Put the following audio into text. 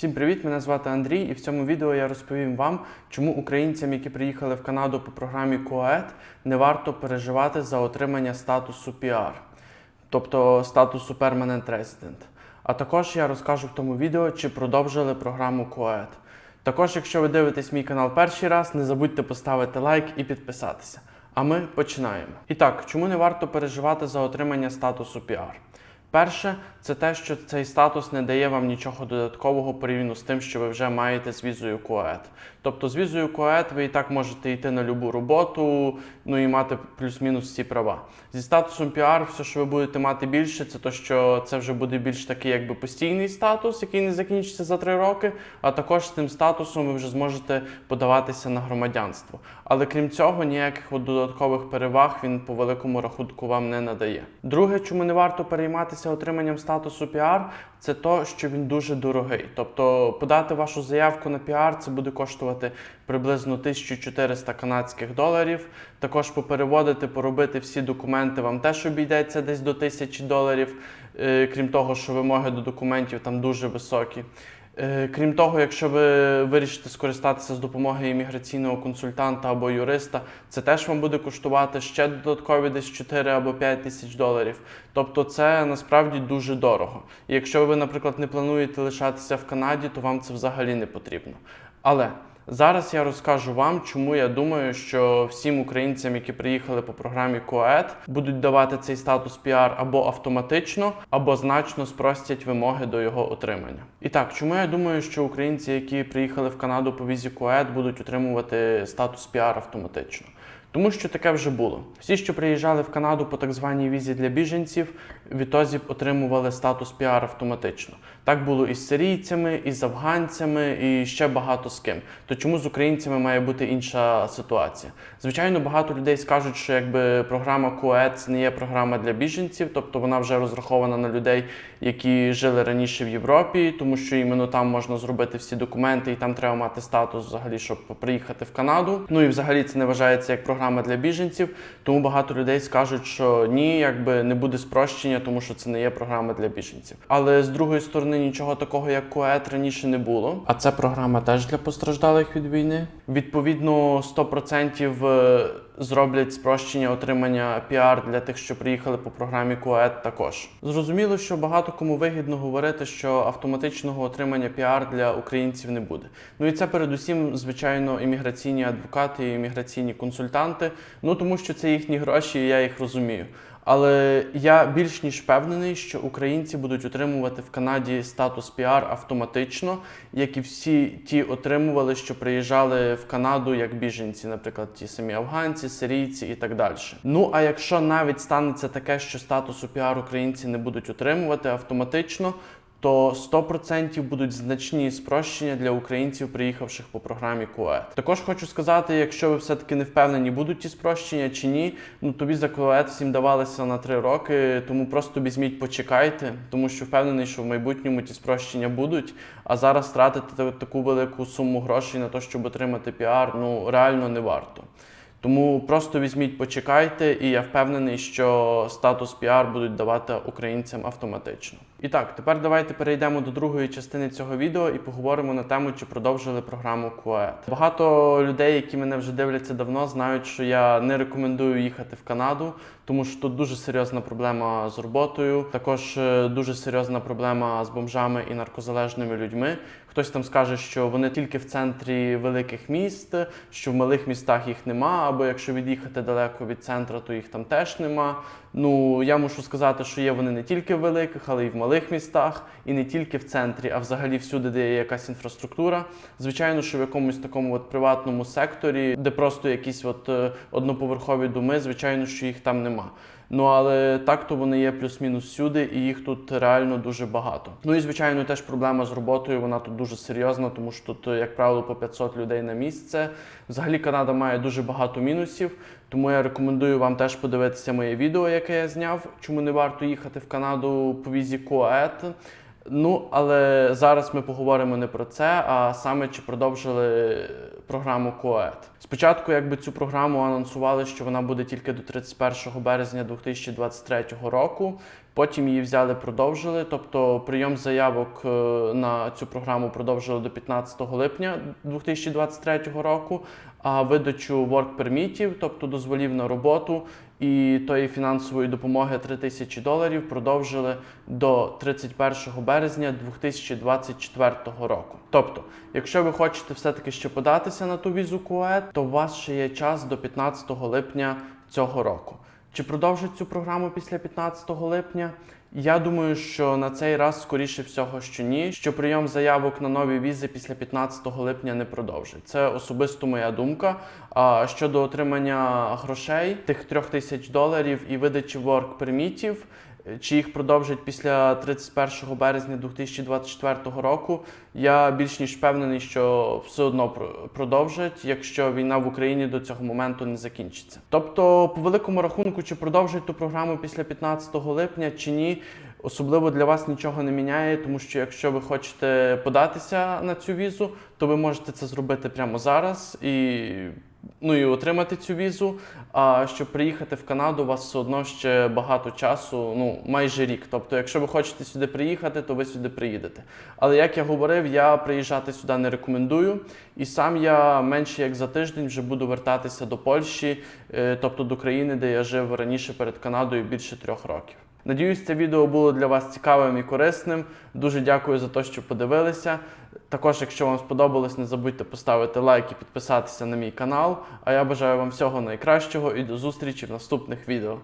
Всім привіт! Мене звати Андрій, і в цьому відео я розповім вам, чому українцям, які приїхали в Канаду по програмі КОЕД, не варто переживати за отримання статусу PR, тобто статусу Permanent Resident. А також я розкажу в тому відео, чи продовжили програму КОЕД. Також, якщо ви дивитесь мій канал перший раз, не забудьте поставити лайк і підписатися. А ми починаємо. І так, чому не варто переживати за отримання статусу PR? Перше, це те, що цей статус не дає вам нічого додаткового порівняно з тим, що ви вже маєте з візою КОЕД. Тобто з візою КОЕД ви і так можете йти на любу роботу, ну і мати плюс-мінус ці права. Зі статусом PR, все, що ви будете мати більше, це то, що це вже буде більш такий якби постійний статус, який не закінчиться за три роки. А також з тим статусом ви вже зможете подаватися на громадянство. Але крім цього, ніяких от додаткових переваг він по великому рахунку вам не надає. Друге, чому не варто перейматися отриманням статусу PR, це то, що він дуже дорогий. Тобто подати вашу заявку на PR це буде коштувати приблизно 1400 канадських доларів. Також попереводити, поробити всі документи вам теж обійдеться десь до 1000 доларів. Е, Крім того, що вимоги до документів там дуже високі. Е, Крім того, якщо ви вирішите скористатися з допомогою імміграційного консультанта або юриста, це теж вам буде коштувати ще додаткові десь 4 або 5 тисяч доларів. Тобто це насправді дуже дорого. І якщо ви, наприклад, не плануєте лишатися в Канаді, то вам це взагалі не потрібно. Але Зараз я розкажу вам, чому я думаю, що всім українцям, які приїхали по програмі КОЕД, будуть давати цей статус піар або автоматично, або значно спростять вимоги до його отримання. І так, чому я думаю, що українці, які приїхали в Канаду по візі КОЕД, будуть отримувати статус піар автоматично? Тому що таке вже було. Всі, що приїжджали в Канаду по так званій візі для біженців, відтоді отримували статус PR автоматично. Так було і з сирійцями, і з афганцями, і ще багато з ким. То чому з українцями має бути інша ситуація? Звичайно, багато людей скажуть, що якби програма КОЕД це не є програма для біженців, тобто вона вже розрахована на людей, які жили раніше в Європі, тому що іменно там можна зробити всі документи, і там треба мати статус взагалі, щоб приїхати в Канаду. Ну і взагалі це не вважається як програма для біженців. Тому багато людей скажуть, що ні, якби не буде спрощення, тому що це не є програма для біженців. Але з другої сторони, нічого такого, як КОЕД раніше не було. А це програма теж для постраждалих від війни. Відповідно, 100% е, зроблять спрощення отримання піар для тих, що приїхали по програмі КОЕД також. Зрозуміло, що багато кому вигідно говорити, що автоматичного отримання піар для українців не буде. Ну і це передусім, звичайно, імміграційні адвокати і імміграційні консультанти. Ну тому що це їхні гроші, і я їх розумію. Але я більш ніж впевнений, що українці будуть отримувати в Канаді статус піар автоматично, як і всі ті отримували, що приїжджали в Канаду як біженці, наприклад, ті самі афганці, сирійці і так далі. Ну а якщо навіть станеться таке, що статусу піар українці не будуть отримувати автоматично. То 100% будуть значні спрощення для українців, приїхавших по програмі КОЕД. Також хочу сказати, якщо ви все-таки не впевнені, будуть ті спрощення чи ні, ну тобі за КОЕД всім давалися на 3 роки, тому просто візьміть, почекайте, тому що впевнений, що в майбутньому ті спрощення будуть. А зараз тратити таку велику суму грошей на те, щоб отримати піар, ну реально не варто. Тому просто візьміть, почекайте, і я впевнений, що статус PR будуть давати українцям автоматично. І так, тепер давайте перейдемо до другої частини цього відео і поговоримо на тему, чи продовжили програму КУЕТ. Багато людей, які мене вже дивляться давно, знають, що я не рекомендую їхати в Канаду, тому що тут дуже серйозна проблема з роботою. Також е, дуже серйозна проблема з бомжами і наркозалежними людьми. Хтось там скаже, що вони тільки в центрі великих міст, що в малих містах їх нема, або якщо від'їхати далеко від центру, то їх там теж нема. Ну я мушу сказати, що є вони не тільки в великих, але й в малих містах, і не тільки в центрі, а взагалі всюди, де є якась інфраструктура. Звичайно, що в якомусь такому от приватному секторі, де просто якісь от е, одноповерхові доми, звичайно, що їх там нема. Ну але так то вони є плюс-мінус всюди, і їх тут реально дуже багато. Ну і звичайно, теж проблема з роботою. Вона тут дуже серйозна, тому що тут, як правило, по 500 людей на місце. Взагалі Канада має дуже багато мінусів. Тому я рекомендую вам теж подивитися моє відео, яке я зняв. Чому не варто їхати в Канаду по візі КОЕТ. Ну, але зараз ми поговоримо не про це, а саме чи продовжили програму КОЕТ. Спочатку, якби цю програму анонсували, що вона буде тільки до 31 березня 2023 року. Потім її взяли, продовжили. Тобто прийом заявок е, на цю програму продовжили до 15 липня 2023 року. А видачу work пермітів, тобто дозволів на роботу і тої фінансової допомоги 3 тисячі доларів, продовжили до 31 березня 2024 року. Тобто, якщо ви хочете все-таки ще податися на ту візу КУЕТ, то у вас ще є час до 15 липня цього року. Чи продовжать цю програму після 15 липня? Я думаю, що на цей раз скоріше всього, що ні, що прийом заявок на нові візи після 15 липня не продовжить. Це особисто моя думка. А щодо отримання грошей, тих трьох тисяч доларів і видачі work пермітів, чи їх продовжать після 31 березня 2024 року, я більш ніж впевнений, що все одно про- продовжать, якщо війна в Україні до цього моменту не закінчиться. Тобто, по великому рахунку, чи продовжать ту програму після 15 липня, чи ні, особливо для вас нічого не міняє, тому що якщо ви хочете податися на цю візу, то ви можете це зробити прямо зараз і. Ну і отримати цю візу. А щоб приїхати в Канаду, у вас все одно ще багато часу, ну майже рік. Тобто, якщо ви хочете сюди приїхати, то ви сюди приїдете. Але як я говорив, я приїжджати сюди не рекомендую. І сам я менше як за тиждень вже буду вертатися до Польщі, е, тобто до країни, де я жив раніше перед Канадою більше трьох років. Надіюсь, це відео було для вас цікавим і корисним. Дуже дякую за те, що подивилися. Також, якщо вам сподобалось, не забудьте поставити лайк і підписатися на мій канал. А я бажаю вам всього найкращого і до зустрічі в наступних відео.